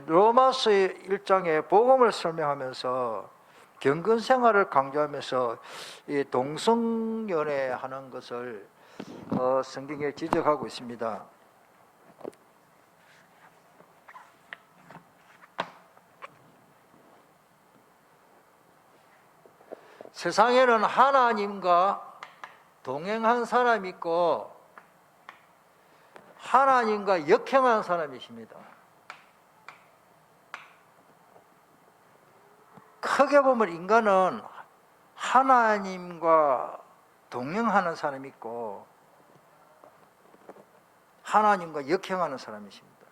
예, 로마서 1장에 복음을 설명하면서 경건 생활을 강조하면서 이 동성연애 하는 것을 어, 성경에 지적하고 있습니다. 세상에는 하나님과 동행한 사람이 있고 하나님과 역행한 사람이십니다. 크게 보면 인간은 하나님과 동행하는 사람이 있고 하나님과 역행하는 사람이십니다.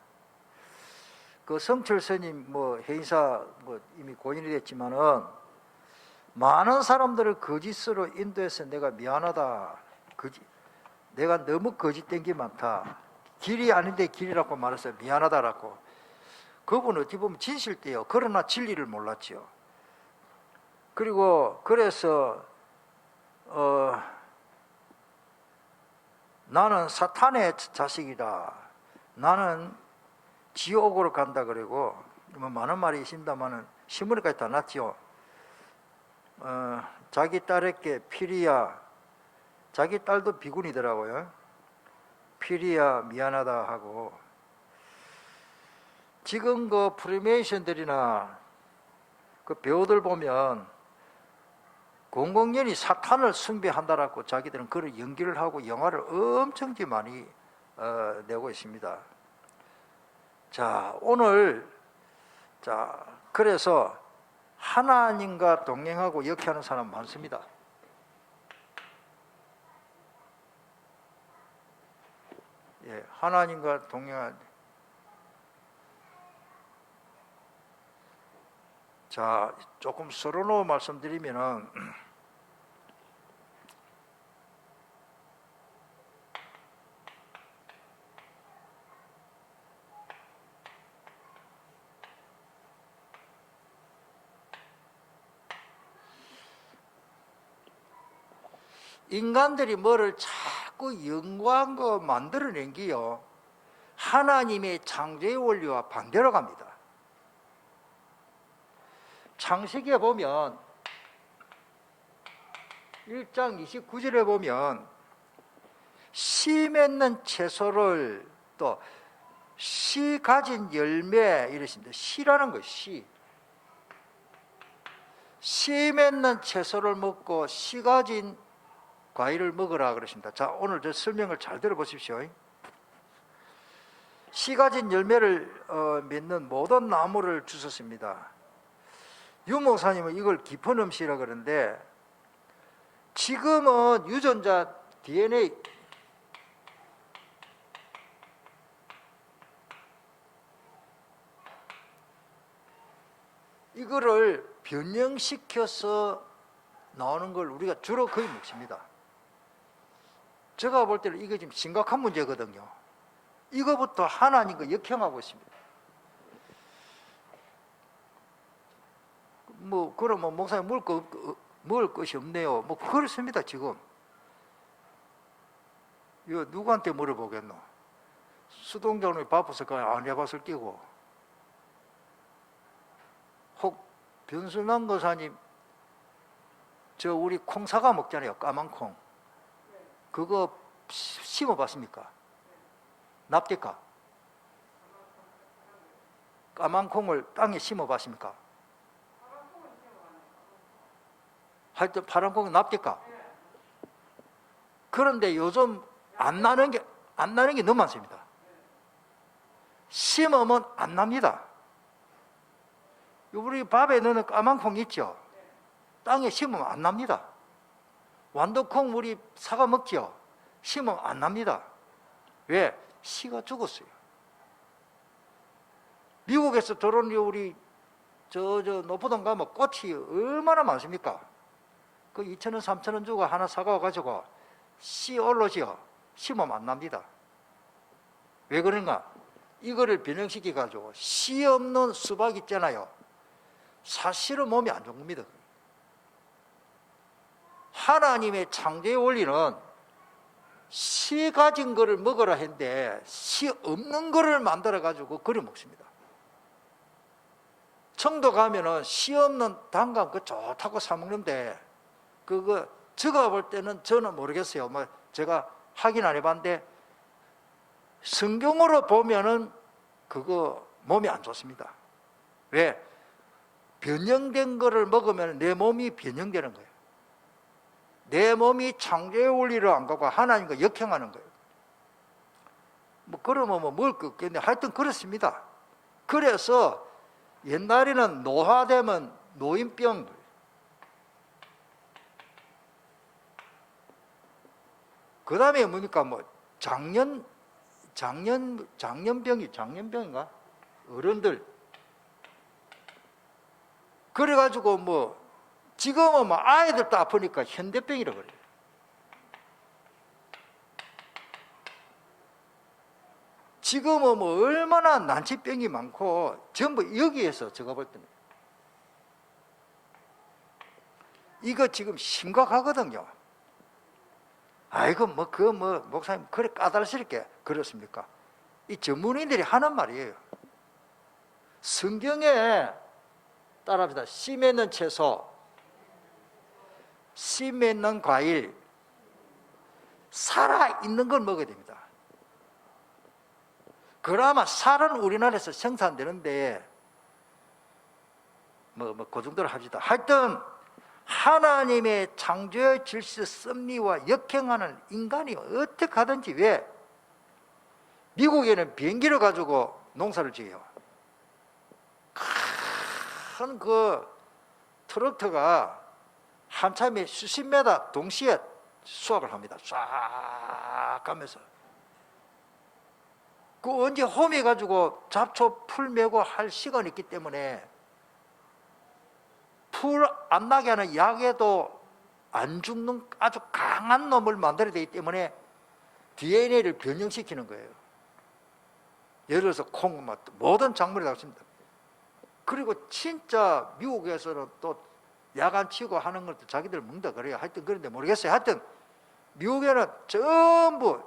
그 성철 스님 뭐 해인사 뭐 이미 고인이 됐지만은 많은 사람들을 거짓으로 인도해서 내가 미안하다. 거짓, 내가 너무 거짓된 게 많다. 길이 아닌데 길이라고 말해서 미안하다라고. 그분 어찌 보면 진실대요. 그러나 진리를 몰랐지요. 그리고 그래서 어, 나는 사탄의 자식이다. 나는 지옥으로 간다 그러고 뭐 많은 말이 있습니다만은 신문에까지 다 났지요. 어, 자기 딸에게 피리야 자기 딸도 비군이더라고요. 피리야 미안하다 하고 지금 그 프리메이션들이나 그 배우들 보면 공공연히 사탄을 숭배한다라고 자기들은 그를 연기를 하고 영화를 엄청 많이 어, 내고 있습니다. 자 오늘 자 그래서 하나님과 동행하고 역해하는 사람 많습니다. 예, 하나님과 동행한 자, 조금 서론으로 말씀드리면은 인간들이 뭐를 자꾸 연구한 거 만들어낸 게요. 하나님의 창조의 원리와 반대로 갑니다. 창세기에 보면 1장 29절에 보면 씨 맺는 채소를 또 씨 가진 열매 이러십니다. 씨라는 거 씨. 씨 맺는 채소를 먹고 씨 가진 과일을 먹으라 그러십니다. 자, 오늘 저 설명을 잘 들어보십시오. 씨 가진 열매를 어, 맺는 모든 나무를 주셨습니다. 유 목사님은 이걸 깊은 음식이라 그러는데 지금은 유전자 DNA 이거를 변형시켜서 나오는 걸 우리가 주로 거의 먹습니다. 제가 볼 때는 이게 지금 심각한 문제거든요. 이거부터 하나님과 역행하고 있습니다. 뭐 그러면 목사님 먹을 거 없- 먹을 것이 없네요. 뭐 그렇습니다 지금. 이거 누구한테 물어보겠노? 수동장로이 바빴을까요? 안 해봤을 끼고. 혹 변순남 거사님 저 우리 콩사과 먹잖아요. 까만 콩. 그거 시- 심어봤습니까? 납니까? 까만 콩을 땅에 심어봤습니까? 하여튼 파란 콩은 납니까? 그런데 요즘 안 나는 게, 안 나는 게 너무 많습니다. 심으면 안 납니다. 우리 밥에 넣는 까만 콩 있죠? 땅에 심으면 안 납니다. 완도콩 우리 사과 먹죠? 심으면 안 납니다. 왜? 씨가 죽었어요. 미국에서 들어온 우리 저, 저, 노포동 가면 꽃이 얼마나 많습니까? 그 2천원, 3천원 주고 하나 사가가지고 씨 올로지요. 심으면 안 납니다. 왜 그런가? 이거를 변형시켜가지고 씨 없는 수박 있잖아요. 사실은 몸이 안 좋은 겁니다. 하나님의 창조의 원리는 씨 가진 거를 먹으라 했는데 씨 없는 거를 만들어 가지고 그려 먹습니다. 청도 가면은 씨 없는 단감 그 좋다고 사 먹는데 그거 제가 볼 때는 저는 모르겠어요. 뭐 제가 확인 안 해봤는데 성경으로 보면은 그거 몸이 안 좋습니다. 왜? 변형된 거를 먹으면 내 몸이 변형되는 거예요. 내 몸이 창조의 원리를 안 가고 하나님과 역행하는 거예요. 뭐 그러면 뭐 먹을 거 없겠네. 하여튼 그렇습니다. 그래서 옛날에는 노화되면 노인병 그 다음에 뭡니까 뭐 장년 장년 장년병이 장년병인가 어른들 그래가지고 뭐 지금은 뭐 아이들도 아프니까 현대병이라 그래요. 지금은 뭐 얼마나 난치병이 많고 전부 여기에서 제가 볼 때는 이거 지금 심각하거든요. 아이고 뭐 그 뭐 목사님 그래 까다롭게 그렇습니까? 이 전문인들이 하는 말이에요. 성경에 따라합시다. 씨 맺는 채소, 씨 맺는 과일, 살아 있는 걸 먹어야 됩니다. 그나마 살은 우리나라에서 생산되는데 뭐 뭐 그 정도로 합시다. 하여튼 하나님의 창조의 질서 섭리와 역행하는 인간이 어떻게 하든지 왜 미국에는 비행기를 가지고 농사를 지어요. 큰 그 트럭터가 한참에 수십 메다 동시에 수확을 합니다. 쫙 가면서. 그 언제 홈에 가지고 잡초 풀 메고 할 시간이 있기 때문에 풀 안 나게 하는 약에도 안 죽는 아주 강한 놈을 만들어야 되기 때문에 DNA를 변형시키는 거예요. 예를 들어서 콩, 뭐 모든 작물이 다 있습니다. 그리고 진짜 미국에서는 또 야간 치고 하는 것도 자기들 먹는다 그래요. 하여튼 그런데 모르겠어요. 하여튼 미국에는 전부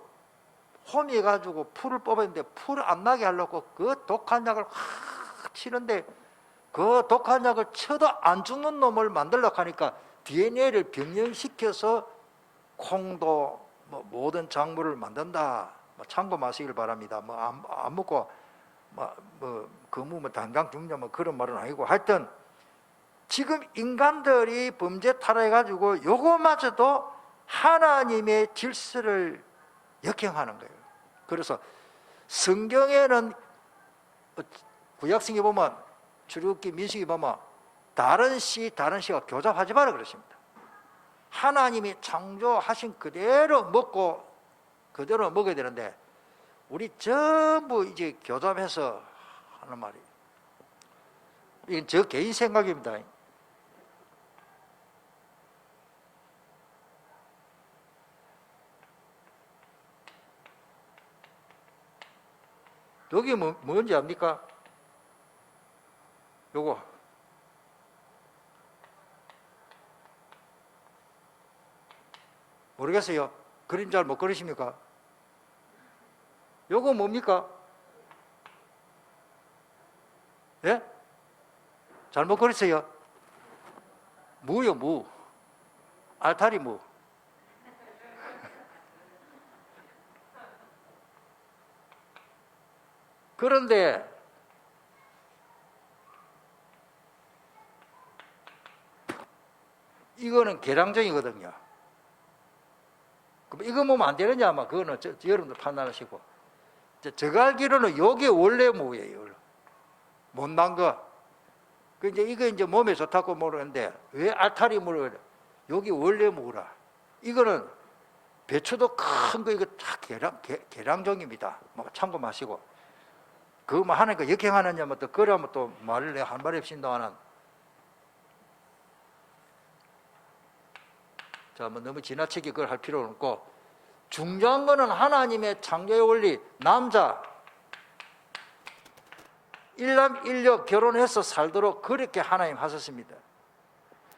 홈이 가지고 풀을 뽑았는데 풀 안 나게 하려고 그 독한 약을 확 치는데 그 독한 약을 쳐도 안 죽는 놈을 만들려고 하니까 DNA를 변형시켜서 콩도 뭐 모든 작물을 만든다. 뭐 참고 마시길 바랍니다. 뭐 안 안 먹고 뭐, 뭐 거무 뭐 단강 중냐 뭐 그런 말은 아니고 하여튼 지금 인간들이 범죄 타락해 가지고 요거마저도 하나님의 질서를 역행하는 거예요. 그래서 성경에는 구약성에 보면 출애굽기 민수기 보면 다른 시 다른 시가 교잡하지 마라 그러십니다. 하나님이 창조하신 그대로 먹고 그대로 먹어야 되는데 우리 전부 이제 교잡해서 하는 말이 이건 저 개인 생각입니다. 여기 뭐, 뭔지 압니까? 요거 모르겠어요. 그림 잘 못 그리십니까? 요거 뭡니까? 예? 잘못 그렸어요. 무요, 무. 알타리 무. 그런데 이거는 계량적이거든요. 그럼 이거 보면 안 되느냐 아마 그거는 저, 저 여러분들 판단하시고 저, 제가 알기로는 요게 원래 무예요. 못난 거. 그 이제 이거 이제 몸에 좋다고 모르는데 왜 알타리 물을 여기 원래 무라. 이거는 배추도 큰 거 이거 다 계량 계, 계량종입니다. 뭐 참고 마시고 그뭐 하는 거 역행하느냐 뭐또 그러면 또 말을 내가 한 말이 없신다는 자, 뭐 너무 지나치게 그걸 할 필요는 없고 중요한 거는 하나님의 창조의 원리 남자 일남 일녀 결혼해서 살도록 그렇게 하나님 하셨습니다.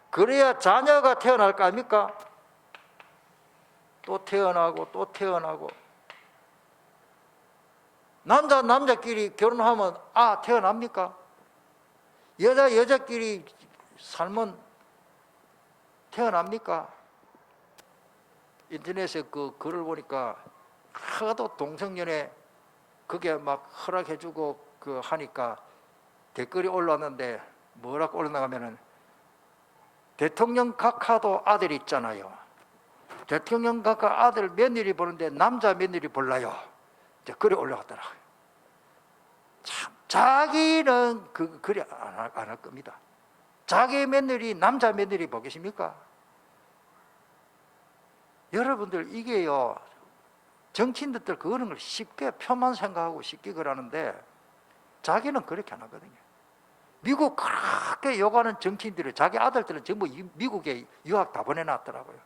그래야 자녀가 태어날 거 아닙니까? 또 태어나고 또 태어나고 남자 남자끼리 결혼하면 아 태어납니까? 여자 여자끼리 살면 태어납니까? 인터넷에 그 글을 보니까 하도 동성연애 그게 막 허락해주고 그 하니까 댓글이 올라왔는데 뭐라고 올라가면은 대통령 각하도 아들 있잖아요. 대통령 각하 아들 며느리 보는데 남자 며느리 볼라요. 이제 글이 올라갔더라고요. 참 자기는 그 안할 안할 겁니다. 자기 며느리 남자 며느리 보겠습니까? 여러분들 이게요 정치인들 그러는 걸 쉽게 표만 생각하고 쉽게 그러는데 자기는 그렇게 안 하거든요. 미국 그렇게 욕하는 정치인들이 자기 아들들은 전부 이- 미국에 유학 다 보내놨더라고요.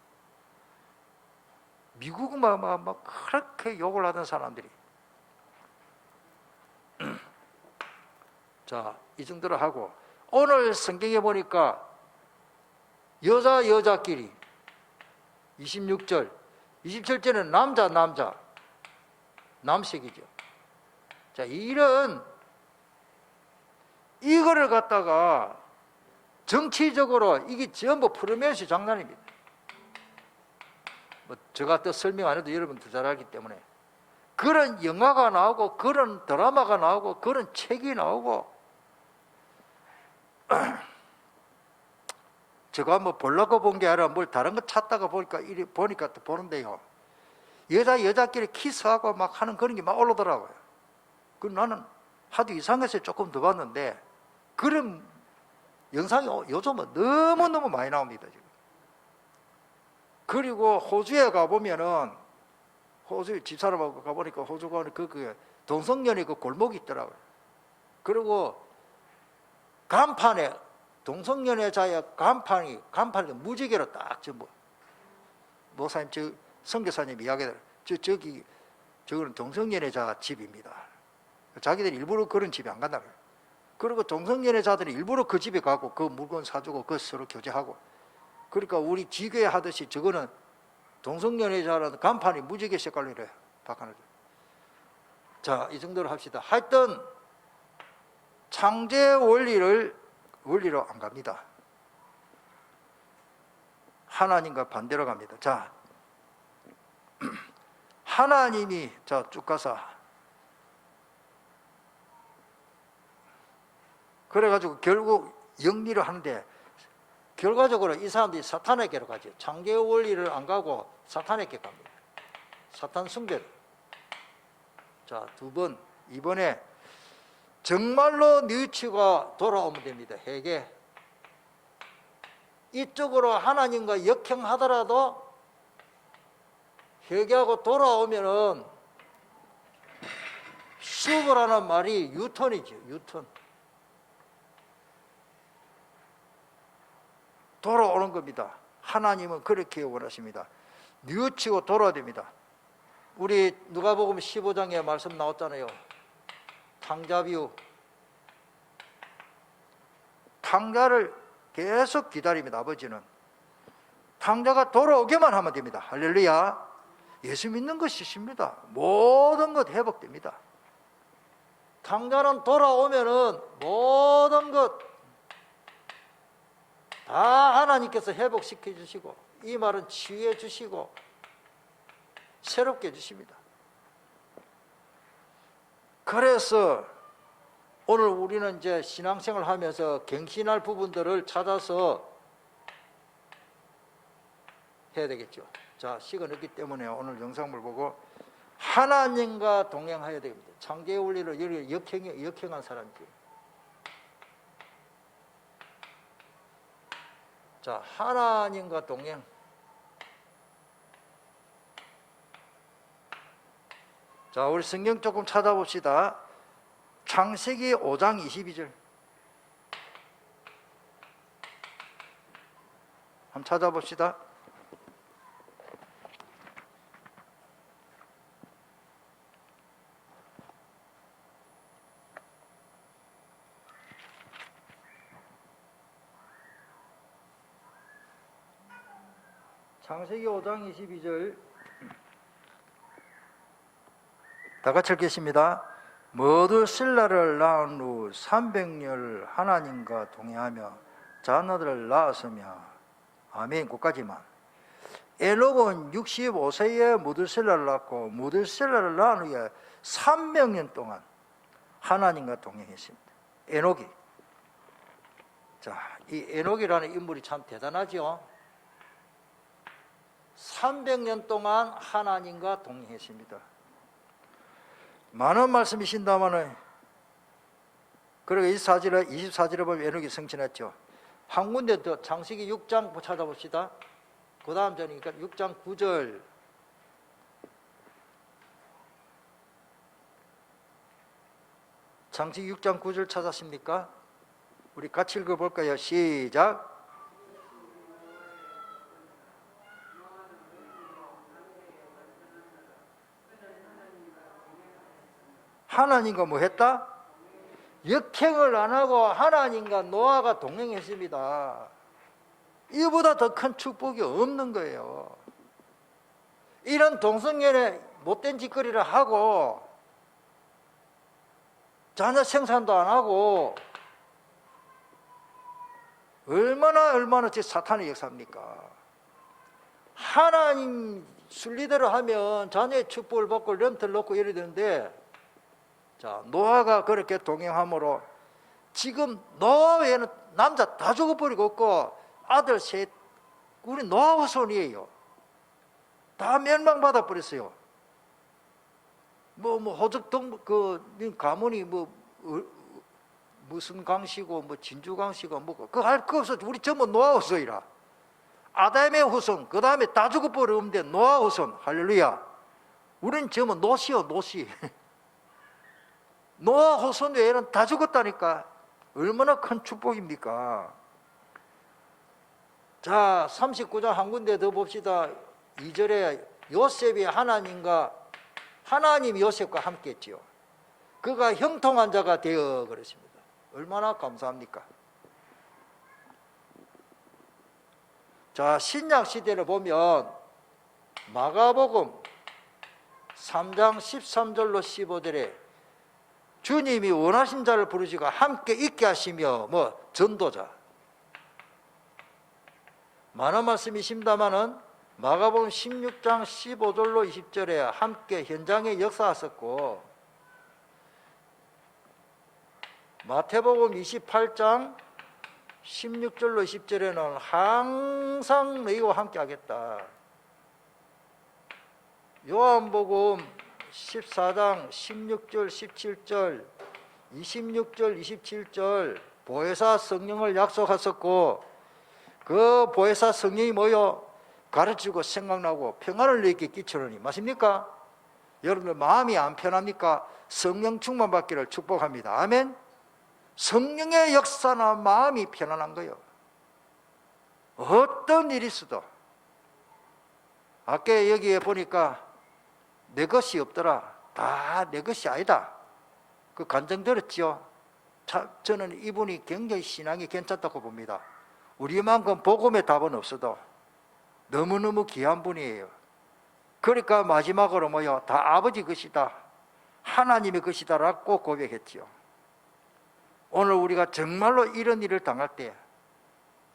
미국은 막, 막, 막 그렇게 욕을 하던 사람들이 자, 이 정도로 하고 오늘 성경에 보니까 여자 여자끼리 26절 27절은 남자 남자 남색이죠. 자, 이런 이거를 갖다가 정치적으로 이게 전부 프로메시 장난입니다. 뭐 제가 또 설명 안 해도 여러분들 잘 알기 때문에 그런 영화가 나오고 그런 드라마가 나오고 그런 책이 나오고 제가 뭐 보려고 본 게 아니라 뭘 다른 거 찾다가 보니까 이리 보니까 또 보는데요. 여자 여자끼리 키스하고 막 하는 그런 게 막 올라오더라고요. 그 나는 하도 이상해서 조금 더 봤는데 그런 영상이 요즘은 너무 너무 많이 나옵니다 지금. 그리고 호주에 가 보면은 호주 집사람하고 가 보니까 호주 가는 그, 그 동성연의 그 골목이 있더라고요. 그리고 간판에 동성연애자의 간판이 간판이 무지개로 딱 전부 목사님 저 선교사님 이야기들 저 저기 저거는 동성연애자 집입니다. 자기들 일부러 그런 집에 안 간다 그래요. 그리고 동성연애자들이 일부러 그 집에 가고 그 물건 사주고 그 서로 교제하고 그러니까 우리 지교에 하듯이 저거는 동성연애자라는 간판이 무지개 색깔로 이래 바꿔놓죠. 자, 이 정도로 합시다. 하여튼 창제 원리를 원리로 안 갑니다. 하나님과 반대로 갑니다. 자, 하나님이 자쭉 가서 그래가지고 결국 영리를 하는데 결과적으로 이 사람들이 사탄에게로 가죠. 창조 원리를 안 가고 사탄에게 갑니다. 사탄 숭배. 자, 두 번. 이번에 정말로 뉘우치가 돌아오면 됩니다. 회개. 이쪽으로 하나님과 역행하더라도 회개하고 돌아오면은 수고라는 말이 유턴이죠. 유턴. 돌아오는 겁니다. 하나님은 그렇게 원하십니다. 뉘우치고 돌아야 됩니다. 우리 누가복음 15장에 말씀 나왔잖아요. 탕자비유. 탕자를 계속 기다립니다. 아버지는 탕자가 돌아오게만 하면 됩니다. 할렐루야. 예수 믿는 것이 쉽습니다. 모든 것 회복됩니다. 탕자는 돌아오면은 모든 것 다 하나님께서 회복시켜 주시고 이 말은 치유해 주시고 새롭게 해 주십니다. 그래서 오늘 우리는 이제 신앙생활 하면서 갱신할 부분들을 찾아서 해야 되겠죠. 자, 시간 없기 때문에 오늘 영상을 보고 하나님과 동행해야 됩니다. 창조의 원리를 역행, 역행한 사람이죠. 자, 하나님과 동행. 자, 우리 성경 조금 찾아봅시다. 창세기 5장 22절. 한번 찾아봅시다. 창세기 5장 22절 다 같이 읽겠습니다. 모두 신라를 낳은 후 300년 하나님과 동행하며 자녀들을 낳았으며 아멘 끝까지만 에녹은 65세에 무드셀라를 낳고 무드셀라를 낳은 후에 300년 동안 하나님과 동행했습니다. 에녹이 자, 이 에녹이라는 인물이 참 대단하죠. 300년 동안 하나님과 동행했습니다. 많은 말씀이신다마는 그리고 24절에 24절에 보면 에녹이 성취했죠. 한 군데 더 장세기 6장 찾아봅시다. 그 다음 전이니까 6장 9절 장세기 6장 9절 찾았습니까? 우리 같이 읽어볼까요? 시작 하나님과 뭐 했다? 역행을 안 하고 하나님과 노아가 동행했습니다. 이보다 더 큰 축복이 없는 거예요. 이런 동성연애 못된 짓거리를 하고 자녀 생산도 안 하고 얼마나 얼마나 제 사탄의 역사입니까? 하나님 순리대로 하면 자녀의 축복을 받고 렘틀 놓고 이래야 되는데 자 노아가 그렇게 동행함으로 지금 노아 외에는 남자 다 죽어버리고 없고 아들 셋 우리 노아 후손이에요. 다 멸망받아 버렸어요. 뭐 뭐 호적 동 그 가문이 뭐 어, 무슨 강씨고 뭐 진주 강씨고 뭐그 할거 없어 우리 전부 노아 후손이라. 아담의 후손 그 다음에 다 죽어버렸는데 노아 후손 할렐루야. 우리는 전부 노시요 노시. 노아 후손 외에는 다 죽었다니까 얼마나 큰 축복입니까? 자, 39장 한 군데 더 봅시다. 2절에 요셉이 하나님과 하나님 요셉과 함께 했지요. 그가 형통한 자가 되어 그랬습니다. 얼마나 감사합니까? 자, 신약 시대를 보면 마가복음 3장 13절로 15절에 주님이 원하신 자를 부르시고 함께 있게 하시며 뭐 전도자 많은 말씀이십니다마는 마가복음 16장 15절로 20절에 함께 현장에 역사하셨고 마태복음 28장 16절로 20절에는 항상 너희와 함께 하겠다. 요한복음 14장 16절 17절 26절 27절 보혜사 성령을 약속하셨고 그 보혜사 성령이 모여 가르치고 생각나고 평안을 너희에게 끼치노니 맞습니까? 여러분들 마음이 안 편합니까? 성령 충만 받기를 축복합니다. 아멘. 성령의 역사나 마음이 편안한 거요. 어떤 일이 있어도 아까 여기에 보니까 내 것이 없더라. 다 내 것이 아니다. 그 간증 들었지요? 자, 저는 이분이 굉장히 신앙이 괜찮다고 봅니다. 우리만큼 복음의 답은 없어도 너무너무 귀한 분이에요. 그러니까 마지막으로 뭐요? 다 아버지 것이다. 하나님의 것이다라고 고백했지요. 오늘 우리가 정말로 이런 일을 당할 때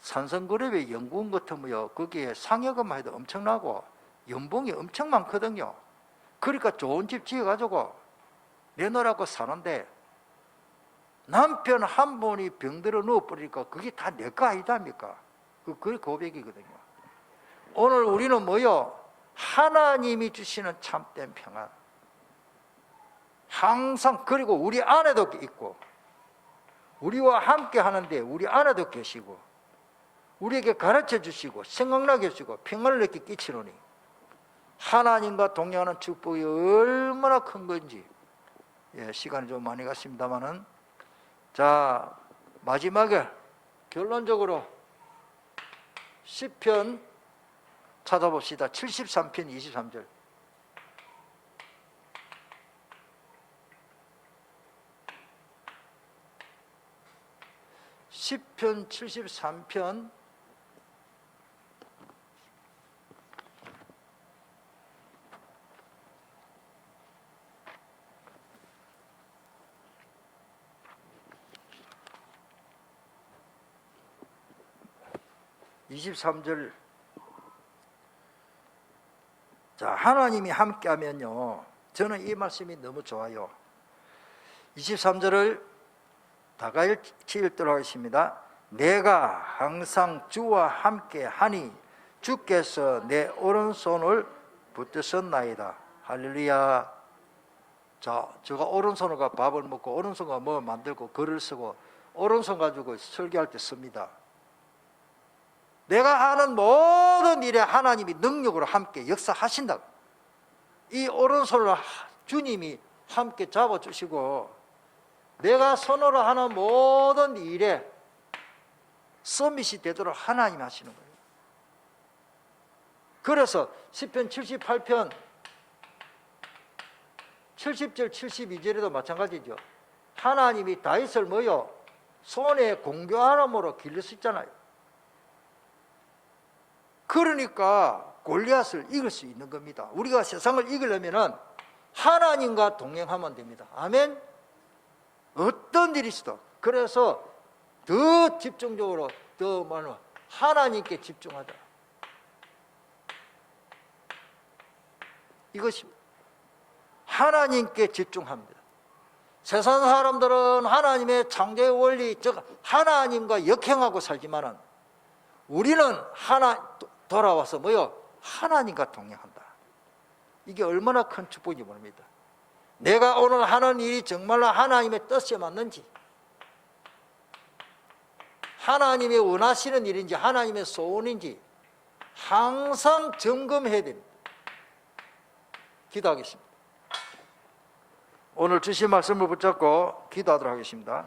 산성그룹의 연구원 같으면요. 거기에 상여금만 해도 엄청나고 연봉이 엄청 많거든요. 그러니까 좋은 집 지어가지고 내놓으라고 사는데 남편 한 분이 병들어 누워버리니까 그게 다 내 거 아니답니까? 그, 그 고백이거든요. 오늘 우리는 뭐요? 하나님이 주시는 참된 평안. 항상, 그리고 우리 안에도 있고, 우리와 함께 하는데 우리 안에도 계시고, 우리에게 가르쳐 주시고, 생각나게 해주시고, 평안을 이렇게 끼치노니, 하나님과 동행하는 축복이 얼마나 큰 건지, 예, 시간이 좀 많이 갔습니다만은, 자, 마지막에 결론적으로 10편 찾아봅시다. 73편 23절. (10편) (73편) 23절. 자 하나님이 함께하면요. 저는 이 말씀이 너무 좋아요. 23절을 다 같이 읽도록 하겠습니다. 내가 항상 주와 함께하니 주께서 내 오른손을 붙드셨나이다. 할렐루야. 자 제가 오른손으로 밥을 먹고 오른손과 뭐 만들고 글을 쓰고 오른손 가지고 설교할 때 씁니다 내가 하는 모든 일에 하나님이 능력으로 함께 역사하신다. 이 오른손을 하- 주님이 함께 잡아주시고 내가 손으로 하는 모든 일에 서밋이 되도록 하나님이 하시는 거예요. 그래서 시편 78편 70절 72절에도 마찬가지죠. 하나님이 다윗을 뭐요? 손에 공교하람으로 길렀었잖아요. 그러니까 골리앗을 이길 수 있는 겁니다. 우리가 세상을 이기려면은 하나님과 동행하면 됩니다. 아멘. 어떤 일이 있어도 그래서 더 집중적으로 더 많은 하나님께 집중하자. 이것입니다. 하나님께 집중합니다. 세상 사람들은 하나님의 창조의 원리, 즉 하나님과 역행하고 살지만은 우리는 하나 돌아와서 뭐요? 하나님과 동행한다. 이게 얼마나 큰 축복인지 모릅니다. 내가 오늘 하는 일이 정말로 하나님의 뜻에 맞는지, 하나님의 원하시는 일인지, 하나님의 소원인지 항상 점검해야 됩니다. 기도하겠습니다. 오늘 주신 말씀을 붙잡고 기도하도록 하겠습니다.